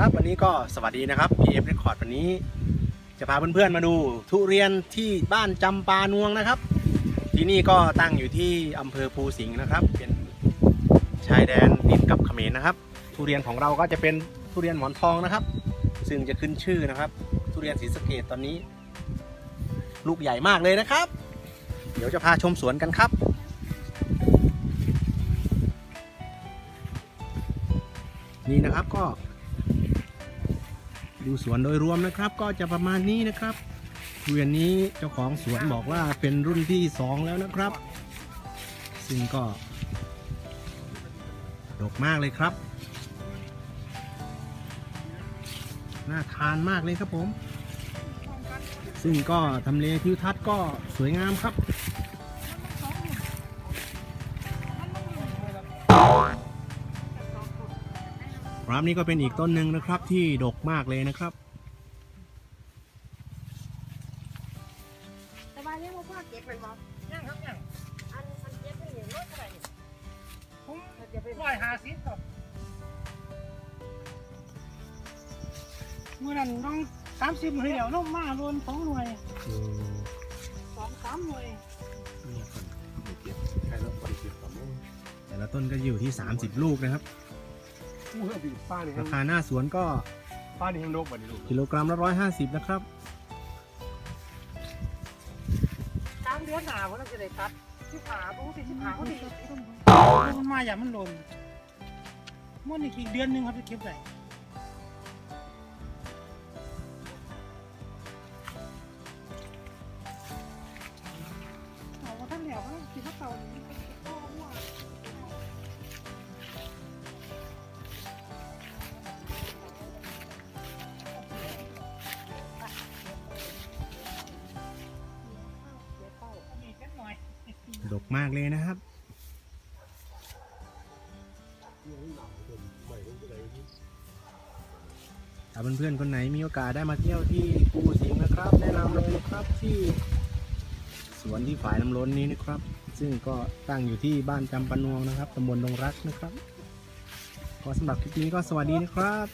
ครับวันนี้ก็สวัสดีนะครับ PM Record วันนี้ จะพาเพื่อนๆมาดูทุเรียนที่บ้านจำปานวงนะครับ ที่นี่ก็ตั้งอยู่ที่อำเภอภูสิงห์นะครับ เป็นชายแดนติดกับเขมรนะครับ ทุเรียนของเราก็จะเป็นทุเรียนหมอนทองนะครับ ซึ่งจะขึ้นชื่อนะครับ ทุเรียนศรีสะเกดตอนนี้ ลูกใหญ่มากเลยนะครับ เดี๋ยวจะพาชมสวนกันครับนี่นะครับก็ ดูสวนโดยรวมนะครับ ก็จะประมาณนี้นะครับทุเรียนนี้เจ้าของสวนบอกว่าเป็นรุ่นที่สองแล้วนะครับ ซึ่งก็ดกมากเลยครับ น่าทานมากเลยครับผม ซึ่งก็ทำเลทิวทัศน์ก็สวยงามครับ ร้านนี้ก็เป็นอีกต้นหนึ่งนะครับที่ดกมากเลยนะครับ แต่ว่าเนี่ยพ่อเก็บเป็นบ่ยังครับยังอันอันเก็บเป็นเหรียญรถเท่าไหร่ผมเก็บเป็นร้อยห้าสิบครับเมื่อนั้นต้องสามสิบหน่วยเดียวน้องมาโดนสองหน่วยสองสามหน่วยแต่ละต้นก็อยู่ที่ 30 ลูกนะครับ อู้เฮ้ยดิป้านี่ราคาหน้าสวนก็ป้านี่ยังโดกบ่ดิลูกกิโลกรัมละ150นะครับกลางเดือนหนาวเราจะได้ตัดที่ขาปกติที่ขาเขาดีมันมาอย่างมันหล่นมันอีกเดือนหนึงครับจะเก็บได้เอาว่าท่านเหลียวเขาคิดว่าเต่านี้มี ดกมากเลยนะครับถ้าเพื่อนๆคนไหนมีโอกาสได้มาเที่ยวที่ภูสิงห์นะครับ แนะนำเลยนะครับที่สวนที่ฝายน้ำล้นนี้นะครับ ซึ่งก็ตั้งอยู่ที่บ้านจำปนวงนะครับตำบลดงรักนะครับก็สำหรับคลิปนี้ก็สวัสดีนะครับ